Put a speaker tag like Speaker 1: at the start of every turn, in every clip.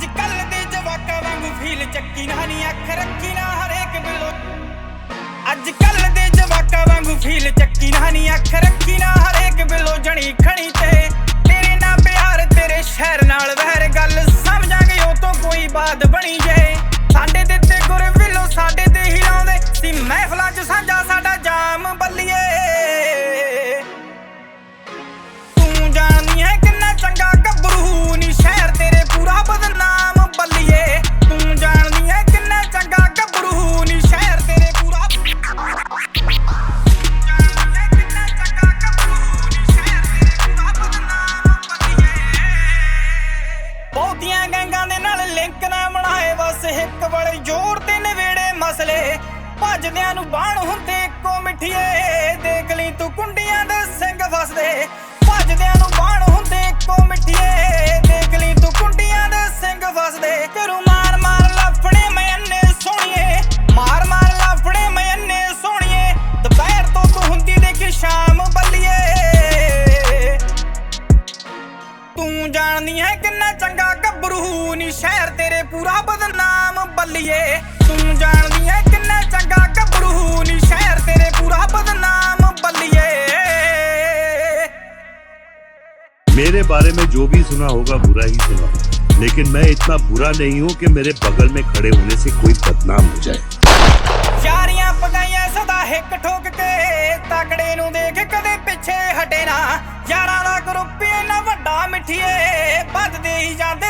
Speaker 1: ਅੱਜ ਕੱਲ ਦੇ ਜਵਾਕਾਂ ਵਾਂਗੂ ਫੀਲ ਚੱਕੀ ਨਾ, ਨੀ ਅੱਖ ਰੱਖੀ ਨਾ ਹਰੇਕ ਬਿਲੋ ਅੱਜ ਕੱਲ ਦੇ ਜਵਾਕਾਂ ਵਾਂਗੂ ਫੀਲ ਚੱਕੀ ਨਾ, ਨੀ ਅੱਖ ਰੱਖੀ ਨਾ ਹਰੇਕ ਬਿਲੋ ਜਣੀ ਖਣੀ ਤੇ। ਤੇਰੇ ਨਾਲ ਪਿਆਰ ਤੇਰੇ ਸ਼ਹਿਰ ਨਾਲ ਵਹਿਰ ਗੱਲ ਸਮਝਾਂਗੇ, ਉਹ ਤੋਂ ਕੋਈ ਬਾਤ ਬਣੀ ਜੇ। ਭੱਜਦਿਆਂ ਨੂੰ ਬਾਣ ਹੁੰਦੇ, ਇੱਕੋ ਮਿੱਠੀਏ। ਦੇਖ ਲਈ ਤੂੰ ਕੁੰਡੀਆਂ ਦੇ ਸਿੰਘ ਫਸਦੇ ਭੱਜਦਿਆਂ ਨੂੰ ਬਾਣ ਹੁੰਦੇ, ਇੱਕੋ ਮਿੱਠੀਏ। ਦੇਖ ਲਈ ਤੂੰ ਕੁੰਡੀਆਂ ਦੇ ਸਿੰਘ ਫਸਦੇ ਕਰੂ ਮਾਰ ਮਾਰ ਲਫੜੇ ਮੈਂ ਅੰਨੇ ਸੋਹਣੀਏ। ਮਾਰ ਮਾਰ ਲਫੜੇ ਮੈਂ ਅੰਨੇ ਸੋਹਣੀਏ। ਦੁਪਹਿਰ ਤੋਂ ਤੂੰ ਹੁੰਦੀ ਦੇਖੀ ਸ਼ਾਮ ਬੱਲੀਏ। ਤੂੰ ਜਾਣਦੀ ਹੈ ਕਿੰਨਾ ਚੰਗਾ ਗੱਭਰੂ। ਨੀ ਸ਼ਹਿਰ ਤੇਰੇ ਪੂਰਾ ਬਦਨਾਮ ਬੱਲੀਏ। ਤੂੰ ਜਾਣਦੀ
Speaker 2: मेरे बारे में जो भी सुना होगा बुरा ही सुना होगा। लेकिन मैं इतना बुरा नहीं हूँ कि मेरे बगल में खड़े होने से कोई बदनाम हो जाए
Speaker 1: ਯਾਰੀਆਂ ਪਗਾਈਆਂ ਸਦਾ ਹਿੱਕ ਠੋਕ ਕੇ ਤਕੜੇ ਨੂੰ ਦੇਖ ਕਦੇ ਪਿੱਛੇ ਹਟੇ ਨਾ ਯਾਰਾਂ ਦਾ ਗਰੁੱਪ ਇੰਨਾ ਵੱਡਾ ਮਿੱਠੀਏ ਵੱਧਦੇ ਹੀ ਜਾਂਦੇ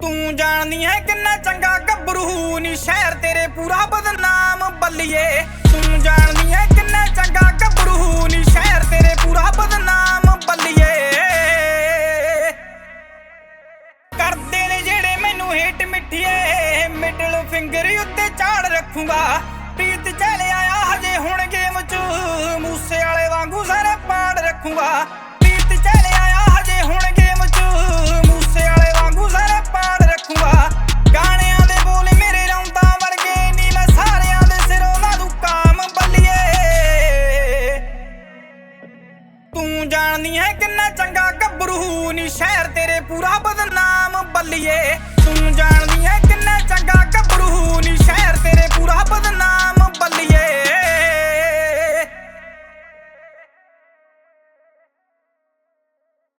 Speaker 1: ਤੂੰ ਜਾਣਦੀ ਹੈ ਕਿੰਨਾ ਚੰਗਾ ਗੱਭਰੂ, ਨੀ ਸ਼ਹਿਰ ਤੇਰੇ ਪੂਰਾ ਬਦਨਾਮ ਬੱਲੀਏ। ਤੂੰ ਜਾਣਦੀ ਹੈ ਕਿੰਨਾ ਚੰਗਾ ਗੱਭਰੂ, ਨੀ ਸ਼ਹਿਰ ਤੇਰੇ ਪੂਰਾ ਬਦਨਾਮ ਬੱਲੀਏ। ਕਰਦੇ ਨੇ ਜਿਹੜੇ ਮੈਨੂੰ ਹਿੱਟ ਮਿੱਠੀਏ ਮਿਡਲ ਫਿੰਗਰ ਉੱਤੇ ਝਾੜ ਰੱਖੂਗਾ। ਪ੍ਰੀਤ ਚਲੇ ਆਇਆ ਹਜੇ ਹੁਣ ਗੇਮ ਚ, ਮੂਸੇ ਵਾਲੇ ਵਾਂਗੂ ਸਾਰੇ ਪਾੜ ਰੱਖੂਗਾ। ਤੂੰ ਜਾਣਦੀ ਹੈ ਕਿੰਨਾ ਚੰਗਾ ਗੱਭਰੂ। ਨੀ ਸ਼ਹਿਰ ਤੇਰੇ ਪੂਰਾ ਬਦਨਾਮ ਬੱਲੀਏ। ਤੂੰ ਜਾਣਦੀ ਹੈ ਕਿੰਨਾ ਚੰਗਾ ਗੱਭਰੂ। ਨੀ ਸ਼ਹਿਰ ਤੇਰੇ ਪੂਰਾ ਬਦਨਾਮ